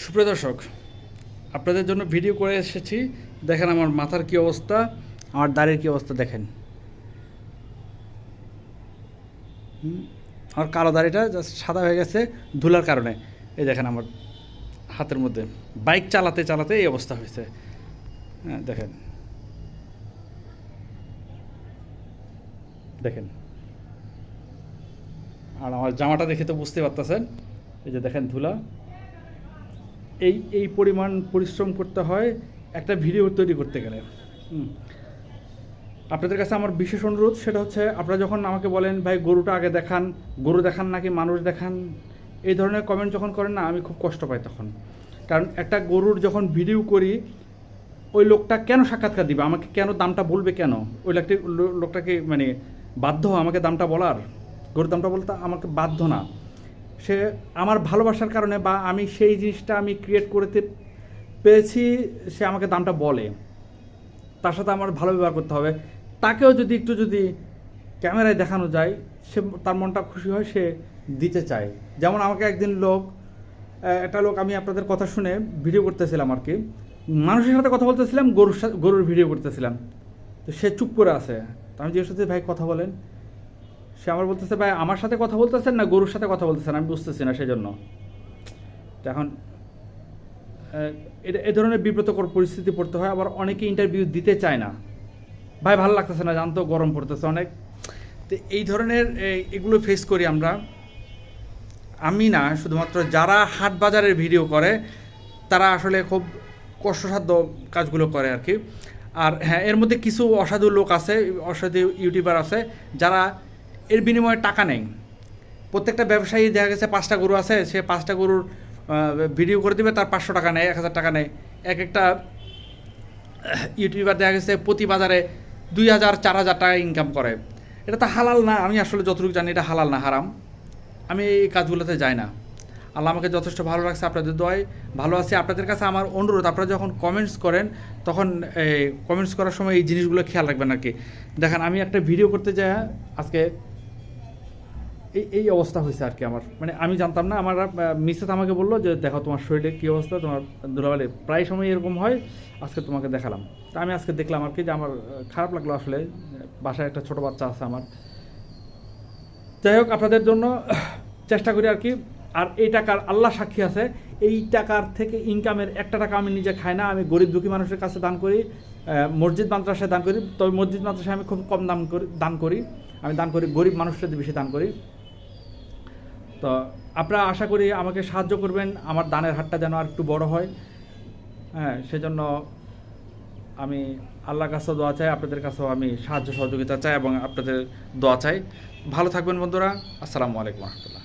সুপ্রিয় দর্শক, আপনাদের জন্য ভিডিও করে এসেছি। দেখেন আমার মাথার কি অবস্থা, আমার দাড়ির কি অবস্থা দেখেন। আমার কালো দাড়িটা জাস্ট সাদা হয়ে গেছে ধুলার কারণে। এই দেখেন আমার হাতের মধ্যে। বাইক চালাতে চালাতে এই অবস্থা হয়েছে। হ্যাঁ দেখেন। দেখেন। আর আমার জামাটা দেখে তো বুঝতে পারতেছেন। এই যে দেখেন ধুলা। এই এই পরিমাণ পরিশ্রম করতে হয়, একটা ভিডিও তৈরি করতে গেলে। আপনাদের কাছে আমার বিশেষ অনুরোধ, সেটা হচ্ছে আপনারা যখন আমাকে বলেন, ভাই, গরুটা আগে দেখান, গরু দেখান নাকি মানুষ দেখান? এই ধরনের কমেন্ট যখন করেন না, আমি খুব কষ্ট পাই তখন। কারণ একটা গরুর যখন ভিডিও করি, ওই লোকটা কেন সাক্ষাৎকার দিবে? আমাকে কেন দামটা বলবে কেন? ওই লোকটি লোকটাকে মানে বাধ্য আমাকে দামটা বলার? গরুর দামটা বলতে আমাকে বাধ্য না। সে আমার ভালোবাসার কারণে বা আমি সেই জিনিসটা আমি ক্রিয়েট করতে পেরেছি, সে আমাকে দামটা বলে। তার সাথে আমার ভালো ব্যবহার করতে হবে। তাকেও যদি একটু যদি ক্যামেরায় দেখানো যায়, সে তার মনটা খুশি হয়, সে দিতে চায়। যেমন আমাকে একদিন লোক একটা লোক আমি আপনাদের কথা শুনে ভিডিও করতেছিলাম আর কি। মানুষের সাথে কথা বলতেছিলাম, গরুর সাথে গরুর ভিডিও করতেছিলাম। তো সে চুপ করে আছে। তো আমি জিজ্ঞেস করছি ভাই, কথা বলেন। সে আমার বলতেছে, ভাই, আমার সাথে কথা বলতেছেন না গরুর সাথে কথা বলতেছেন? আমি বুঝতেছি না সেজন্য। এখন এ ধরনের বিব্রতকর পরিস্থিতি পড়তে হয়। আবার অনেকে ইন্টারভিউ দিতে চায় না। ভাই, ভালো লাগতেছে না জানতো গরম পড়তেছে অনেক। তো এই ধরনের এগুলো ফেস করি আমরা। আমি না, শুধুমাত্র যারা হাট বাজারের ভিডিও করে, তারা আসলে খুব কষ্টসাধ্য কাজগুলো করে আর কি। আর হ্যাঁ এর মধ্যে কিছু অসাধু লোক আছে, অসাধু ইউটিউবার আছে, যারা এর বিনিময়ে টাকা নেয় প্রত্যেকটা ব্যবসায়ী দেখা গেছে পাঁচটা গরু আছে, সে পাঁচটা গরুর ভিডিও করে দিবে, তার পাঁচশো টাকা নেয়, এক হাজার টাকা নেয়। এক একটা ইউটিউবার দেখা গেছে প্রতি বাজারে দুই হাজার, চার হাজার টাকা ইনকাম করে। এটা তো হালাল না, আমি আসলে যতটুকু জানি এটা হালাল না, হারাম। আমি এই কাজগুলোতে যাই না। আল্লাহ আমাকে যথেষ্ট ভালো লাগছে আপনাদের দোয়ায়। ভালো আছে আপনাদের কাছে আমার অনুরোধ, আপনারা যখন কমেন্টস করেন, তখন কমেন্টস করার সময় এই জিনিসগুলো খেয়াল রাখবেন আর কি। দেখেন, আমি একটা ভিডিও করতে যাই আজকে এই এই অবস্থা হয়েছে আর কি আমার। মানে আমি জানতাম না, আমার মিসেস আমাকে বলল যে, দেখো, তোমার শরীরে কী অবস্থা? তোমার দুলাবালে প্রায় সময় এরকম হয়, আজকে তোমাকে দেখালাম। তা আমি আজকে দেখলাম আর কি যে, আমার খারাপ লাগল আসলে, বাসায় একটা ছোটো বাচ্চা আছে আমার। যাই হোক, আপনাদের জন্য চেষ্টা করি আর কি। আর এই টাকার আল্লাহ সাক্ষী আছে, এই টাকার থেকে ইনকামের একটা টাকা আমি নিজে খাই না, আমি গরিব দুঃখী মানুষের কাছে দান করি মসজিদ মাদ্রাসায় দান করি। তবে মসজিদ মাদ্রাসায় আমি খুব কম দাম করি, দান করি। আমি দান করি, গরিব মানুষদের বেশি দান করি। তো আপনারা আশা করি আমাকে সাহায্য করবেন, আমার দানের হাটটা যেন আর একটু বড় হয়। হ্যাঁ সেজন্য আমি আল্লাহর কাছেও দোয়া চাই, আপনাদের কাছেও আমি সাহায্য সহযোগিতা চাই এবং আপনাদের দোয়া চাই। ভালো থাকবেন বন্ধুরা, আসসালামু আলাইকুম রহমতুল্লাহ।